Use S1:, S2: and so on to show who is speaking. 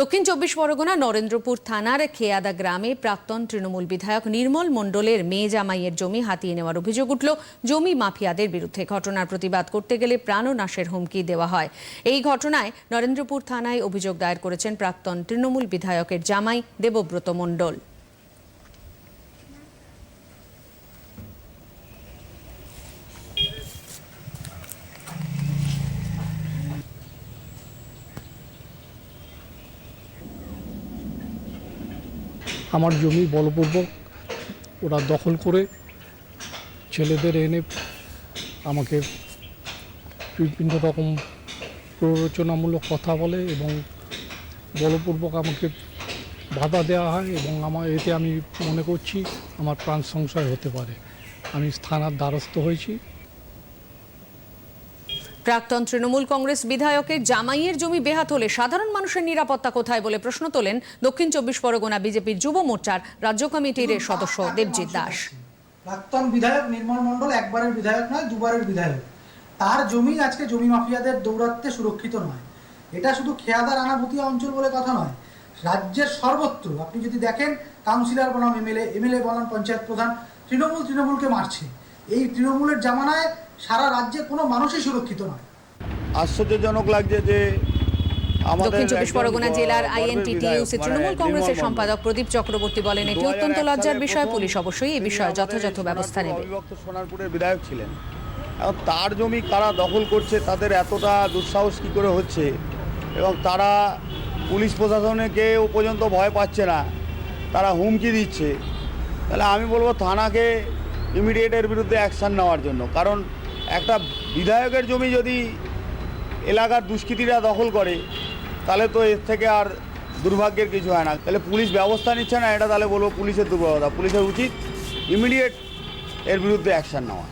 S1: দক্ষিণ চব্বিশ পরগনা, নরেন্দ্রপুর থানার খেয়াদা গ্রামে প্রাক্তন তৃণমূল বিধায়ক নির্মল মণ্ডলের মেয়ে জামাইয়ের জমি হাতিয়ে নেওয়ার অভিযোগ উঠল। জমি মাফিয়াদের বিরুদ্ধে ঘটনার প্রতিবাদ করতে গেলে প্রাণনাশের হুমকি দেওয়া হয়। এই ঘটনায় নরেন্দ্রপুর থানায় অভিযোগ দায়ের করেছেন প্রাক্তন তৃণমূল বিধায়কের জামাই দেবব্রত মণ্ডল।
S2: আমার জমি বলপূর্বক ওরা দখল করে ছেলেদের এনে আমাকে বিভিন্ন রকম প্ররোচনামূলক কথা বলে এবং বলপূর্বক আমাকে বাধা দেওয়া হয় এবং আমার এতে আমি মনে করছি আমার প্রাণ সংশয় হতে পারে। আমি থানার দ্বারস্থ হয়েছি।
S1: প্রাক্তন তৃণমূল কংগ্রেস বিধায়কের জামাইয়ের জমি বেহাত হলে সাধারণ মানুষের নিরাপত্তা কোথায় বলে প্রশ্ন তোলেন দক্ষিণ চব্বিশ পরগনা বিজেপির যুব মোর্চার রাজ্য কমিটির সদস্য দেবজিৎ দাস।
S3: প্রাক্তন বিধায়ক নির্মল মণ্ডল একবারের বিধায়ক নয়, দুবারের বিধায়ক। তার জমি আজকে জমি মাফিয়াদের দৌরাত্মে সুরক্ষিত নয়। এটা শুধু খেয়াদা রানাভূতি অঞ্চল বলে কথা নয়, রাজ্যের সর্বত্র। আপনি যদি দেখেন, কাউন্সিলর বনাম এমএলএ এমএলএ বনাম পঞ্চায়েত প্রধান, তৃণমূল তৃণমূলকে মারছে। এই তৃণমূলের জামানায় সারা রাজ্যে কোনো মানুষই সুরক্ষিত নয়।
S4: আশ্চর্যজনক লাগছে যে আমাদের
S1: দক্ষিণ চব্বিশ পরগনা জেলার
S4: গর্বের
S1: আইএনটিটিইউসি তৃণমূল
S4: মানে
S1: কংগ্রেসের সম্পাদক প্রদীপ চক্রবর্তী বলেন এটি অত্যন্ত
S4: 2001
S1: লজ্জার বিষয় পুলিশ অবশ্যই এই বিষয়ে যথাযথ ব্যবস্থা নেবে।
S4: অবিভক্ত সোনারপুরের বিধায়ক ছিলেন। এখন তার জমি কারা দখল করছে তাদের এতটা দুঃসাহস কী করে হচ্ছে? এবং তারা পুলিশ প্রশাসনকেও পর্যন্ত ভয় পাচ্ছে না তারা হুমকি দিচ্ছে। তাহলে আমি বলব থানাকে ইমিডিয়েট এর বিরুদ্ধে অ্যাকশান নেওয়ার জন্য। কারণ একটা বিধায়কের জমি যদি এলাকার দুষ্কৃতীরা দখল করে, তাহলে তো এর থেকে আর দুর্ভাগ্যের কিছু হয় না। তাহলে পুলিশ ব্যবস্থা নিচ্ছে না, এটা তাহলে বলব পুলিশের দুর্বলতা। পুলিশের উচিত ইমিডিয়েট এর বিরুদ্ধে অ্যাকশান নেওয়া।